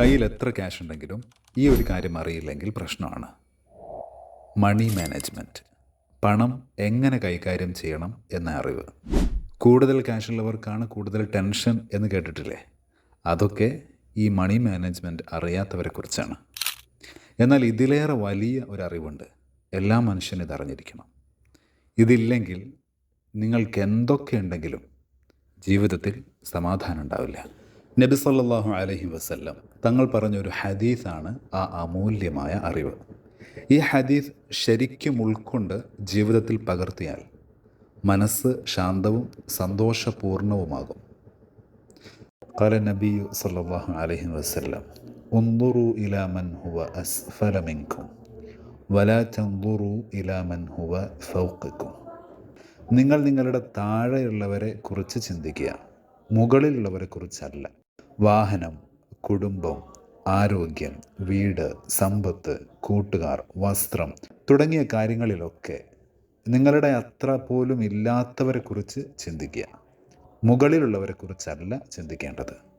കയ്യിൽ എത്ര ക്യാഷ് ഉണ്ടെങ്കിലും ഈ ഒരു കാര്യം അറിയില്ലെങ്കിൽ പ്രശ്നമാണ്. മണി മാനേജ്മെന്റ് പണം എങ്ങനെ കൈകാര്യം ചെയ്യണം എന്ന അറിവ്. കൂടുതൽ ക്യാഷ് ഉള്ളവർക്കാണ് കൂടുതൽ ടെൻഷൻ എന്ന് കേട്ടിട്ടില്ലേ? അതൊക്കെ ഈ മണി മാനേജ്മെന്റ് അറിയാത്തവരെ കുറിച്ചാണ്. എന്നാൽ ഇതിലേറെ വലിയ ഒരു അറിവുണ്ട്. എല്ലാ മനുഷ്യനും ഇതറിഞ്ഞിരിക്കണം ഇതില്ലെങ്കിൽ നിങ്ങൾക്ക് എന്തൊക്കെ ഉണ്ടെങ്കിലും ജീവിതത്തിൽ സമാധാനം ഉണ്ടാവില്ല. നബി സല്ലല്ലാഹു അലൈഹി വസല്ലം തങ്ങൾ പറഞ്ഞൊരു ഹദീസാണ് ആ അമൂല്യമായ അറിവ് ഈ ഹദീസ് ശരിക്കും ഉൾക്കൊണ്ട് ജീവിതത്തിൽ പകർത്തിയാൽ മനസ്സ് ശാന്തവും സന്തോഷപൂർണവുമാകും قال النبي صلى الله عليه وسلم انظروا إلى من هو أسفل منكم ولا تنظروا إلى من هو فوقكم നിങ്ങൾ നിങ്ങളുടെ താഴെയുള്ളവരെ കുറിച്ച് ചിന്തിക്കുക മുകളിലുള്ളവരെ കുറിച്ചല്ല വാഹനം കുടുംബം ആരോഗ്യം വീട് സമ്പത്ത് കൂട്ടുകാർ വസ്ത്രം തുടങ്ങിയ കാര്യങ്ങളിലൊക്കെ നിങ്ങളുടെ അത്ര പോലും ഇല്ലാത്തവരെക്കുറിച്ച് ചിന്തിക്കുക. മുകളിലുള്ളവരെ കുറിച്ചല്ല ചിന്തിക്കേണ്ടത്.